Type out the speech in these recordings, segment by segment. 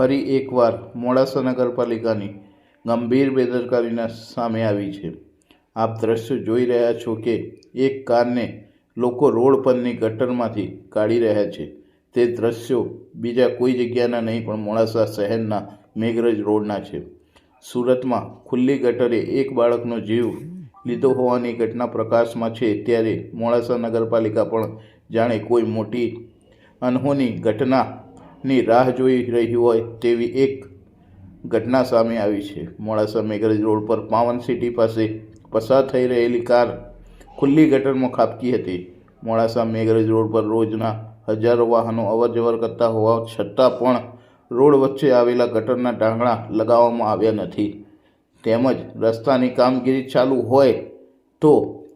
ફરી એકવાર મોડાસા નગરપાલિકાની ગંભીર બેદરકારીના સામે આવી છે. આપ દ્રશ્યો જોઈ રહ્યા છો કે એક કારને લોકો રોડ પરની ગટરમાંથી કાઢી રહ્યા છે. તે દ્રશ્યો બીજા કોઈ જગ્યાના નહીં, પણ મોડાસા શહેરના મેઘરજ રોડના છે. સુરતમાં ખુલ્લી ગટરે એક બાળકનો જીવ લીધો હોવાની ઘટના પ્રકાશમાં છે. ત્યારે મોડાસા નગરપાલિકા પણ જાણે કોઈ મોટી અનહોની ઘટનાની રાહ જોઈ રહી હોય તેવી એક ઘટના સામે આવી છે. મોડાસા મેઘરજ રોડ પર પાવન સિટી પાસે પસાર થઈ રહેલી કાર ખુલ્લી ગટરમાં ખાબકી હતી. મોડાસા મેઘરજ રોડ પર રોજના હજારો વાહનો અવરજવર કરતા હોવા છતાં પણ રોડ વચ્ચે આવેલા ગટરના ઢાંકણા લગાવવામાં આવ્યા નથી. તેમજ રસ્તાની કામગીરી ચાલુ હોય તો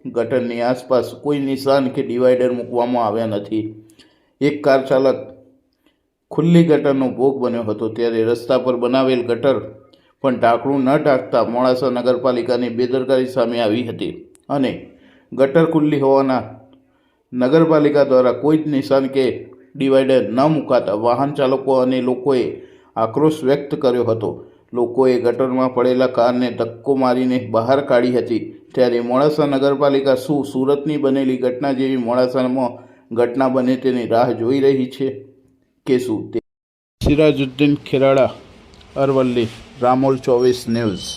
ગટરની આસપાસ કોઈ નિશાન કે ડિવાઈડર મૂકવામાં આવ્યા નથી. એક કાર ચાલક ખુલ્લી ગટરનો ભોગ બન્યો હતો ત્યારે રસ્તા પર બનાવેલ ગટર પણ ઢાંકણું ન ઢાંકતા મોડાસા નગરપાલિકાની બેદરકારી સામે આવી હતી અને ગટર ખુલ્લી હોવાના નગરપાલિકા દ્વારા કોઈ જ નિશાન કે ડિવાઈડર ન મુકાતા વાહન ચાલકો અને લોકોએ આક્રોશ વ્યક્ત કર્યો હતો. લોકોએ ગટરમાં પડેલા કારને ધક્કો મારીને બહાર કાઢી હતી. ત્યારે મોડાસા નગરપાલિકા શું સુરતની બનેલી ઘટના જેવી મોડાસામાં ઘટના બને તેની રાહ જોઈ રહી છે? કે શું તે. સિરાજુદ્દીન ખેરાડા અરવલ્લી રામોલ ચોવીસ ન્યૂઝ.